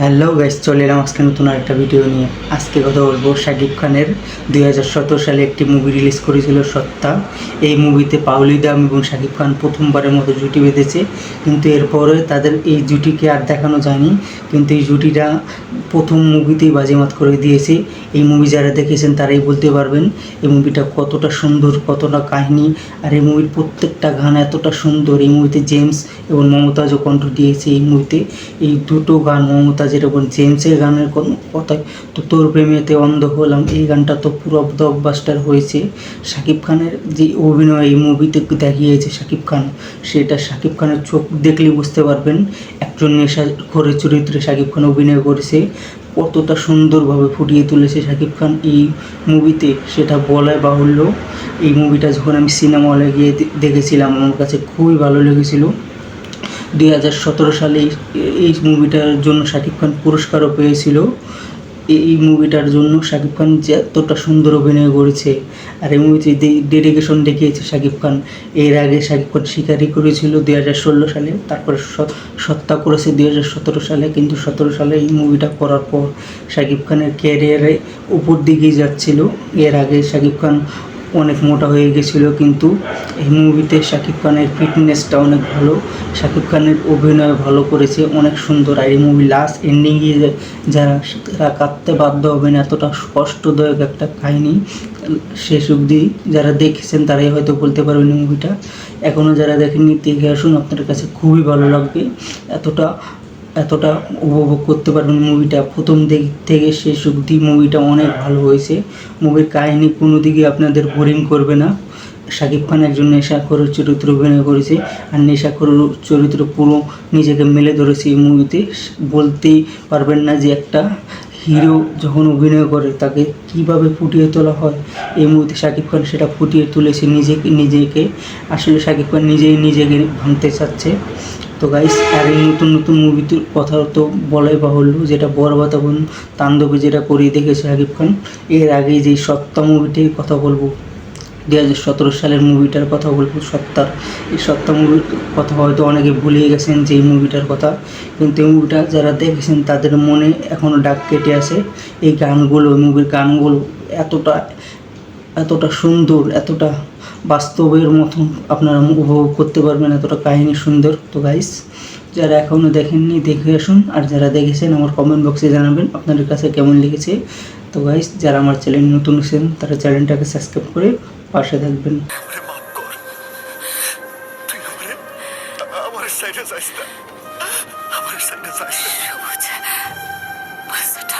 Hello guys চলে এলাম আজকে নতুন একটা ভিডিও নিয়ে। আজকে কথা বলব শাকিব খানের দুই হাজার সতেরো সালে একটি মুভি রিলিজ করেছিল সত্তা। এই মুভিতে পাউলি দাম এবং শাকিব খান প্রথমবারের মতো জুটি বেঁধেছে। কিন্তু এরপরে তাদের এই জুটিকে আর দেখানো যায়নি। কিন্তু এই জুটিটা প্রথম মুভিতেই বাজিমাত করে দিয়েছে। এই মুভি যারা দেখেছেন তারাই বলতে পারবেন, এই মুভিটা কতটা সুন্দর, কতটা কাহিনী, আর এই মুভির প্রত্যেকটা গান এতটা সুন্দর। এই মুভিতে জেমস এবং মমতাজও কণ্ঠ দিয়েছে এই মুভিতে এই দুটো গান মমতাজের এবং জেমসের গানের কোনো কথাই। তো তোর প্রেমেতে অন্ধ হলাম, এই গানটা তো পুরো ব্লকবাস্টার হয়েছে। শাকিব খানের যে অভিনয় এই মুভিতে দেখিয়েছে শাকিব খান, সেটা শাকিব খানের চোখ দেখলেই বুঝতে পারবেন, একজন নেশা করে চরিত্রে শাকিব খান অভিনয় করেছে, কতটা সুন্দরভাবে ফুটিয়ে তুলেছে শাকিব খান এই মুভিতে সেটা বলায় বাহুল্য। এই মুভিটা যখন আমি সিনেমা হলে গিয়ে দেখেছিলাম, আমার কাছে খুবই ভালো লেগেছিল। দুই হাজার সতেরো সালে এই- মুভিটার জন্য শাকিব খান পুরস্কারও পেয়েছিল। এই- এই মুভিটার জন্য শাকিব খান যে এতটা সুন্দর অভিনয় করেছে আর এই মুভিতে ডেডিকেশন দেখিয়েছে শাকিব খান। এর আগে শাকিব খান শিকারি করেছিল দুই হাজার ষোলো সালে, তারপরে সত্তা করেছে দুই হাজার সতেরো সালে, কিন্তু সতেরো সালে এই মুভিটা করার পর শাকিব খানের ক্যারিয়ারে উপর দিকেই যাচ্ছিল। এর আগে শাকিব খান অনেক মোটা হয়ে গেছিল, কিন্তু এই মুভিতে শাকিব খানের ফিটনেসটা অনেক ভালো। শাকিব খানের অভিনয় ভালো করেছে, অনেক সুন্দর। আর এই মুভি লাস্ট এন্ডিংয়ে যারা তারা কাঁদতে বাধ্য হবেন এতটা কষ্টদায়ক একটা কাহিনী, শেষ অবধি যারা দেখেছেন তারাই হয়তো বলতে পারবেন মুভিটা এখনও যারা দেখেননি, দেখে আসুন আপনার কাছে খুবই ভালো লাগবে। এতটা এতটা উপভোগ করতে পারবেন মুভিটা প্রথম দিক থেকে শেষ অবধি মুভিটা অনেক ভালো হয়েছে। মুভির কাহিনী কোনো দিকে আপনাদের বোরিং করবে না। শাকিব খান একজন নেশাখোরের চরিত্র অভিনয় করেছে। আর নেশাখোরের চরিত্র পুরো নিজেকে মেলে ধরেছে এই মুভিতে বলতেই পারবেন না যে একটা হিরো যখন অভিনয় করে, তাকে কীভাবে ফুটিয়ে তোলা হয়? এই মুহূর্তে শাকিব খান সেটা ফুটিয়ে তুলেছে নিজেকে নিজেকে। আসলে শাকিব খান নিজেই নিজেকে ভাঙতে চাচ্ছে। তো গাইস আর এই নতুন নতুন মুভিটির কথা তো বলাই বাহুল্য, যেটা বরবাদ এবং তাণ্ডবে যেটা করিয়ে দেখেছে শাকিব খান। এর আগে যে সত্তা মুভিটির কথা বলব। দুই হাজার সতেরো সালের মুভিটার কথা বলব, সত্তার। এই সত্তা মুভির কথা হয়তো অনেকে ভুলিয়ে গেছেন যে এই মুভিটার কথা। কিন্তু এই মুভিটা যারা দেখেছেন, তাদের মনে এখনও ডাক কেটে আছে। এই গানগুলো মুভির গানগুলো এতটা এতটা সুন্দর, এতটা বাস্তবের মতন আপনারা উপভোগ করতে পারবেন, এতটা কাহিনী সুন্দর। তো গাইস যারা এখনও দেখেননি, দেখে আসুন। আর যারা দেখেছেন, আমার কমেন্ট বক্সে জানাবেন আপনাদের কাছে কেমন লেগেছে। তো গাইস যারা আমার চ্যানেল নতুন আছেন, তারা চ্যানেলটাকে সাবস্ক্রাইব করে পাশে থাকবেন। আমারে মাফ কর। তুই আমারে আমার সাইডে যাইস না। আমার সাইডে যাইস না।